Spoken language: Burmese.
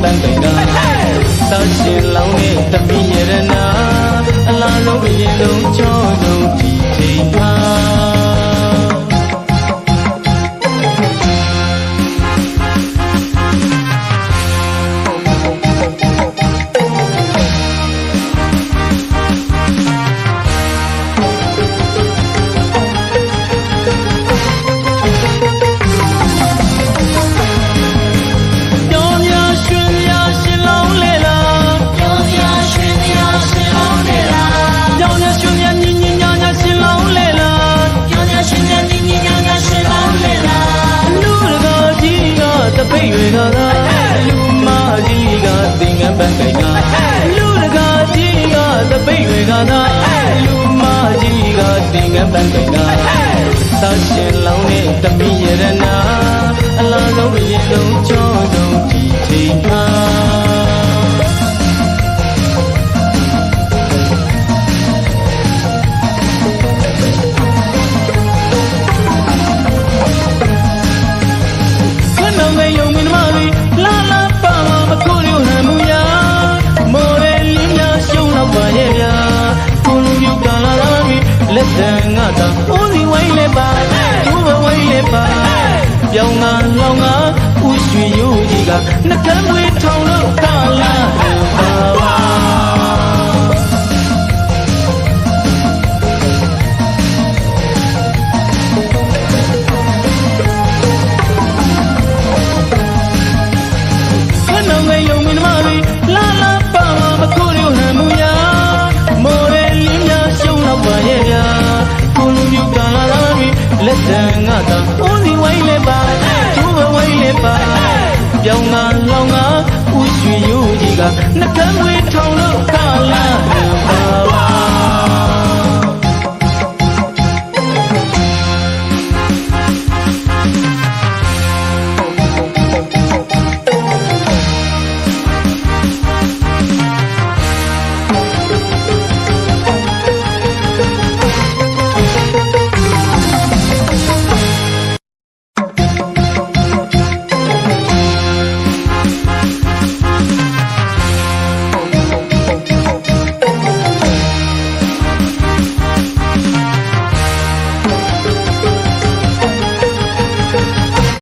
ပန်းပင်ကသောက်ရှင်လောင်းနဲ့တပည့်ရတဲ့ တန်တကသောက်ရှင်လုံးနဲ့တမိရတနာအလားဆုံးရေလုံးချော ပြောင်းငါလောင်ငါဥရွှေရိုးကြီးကနှကန်းွေထောင်လို့တာလာပါပါခဏငယ် na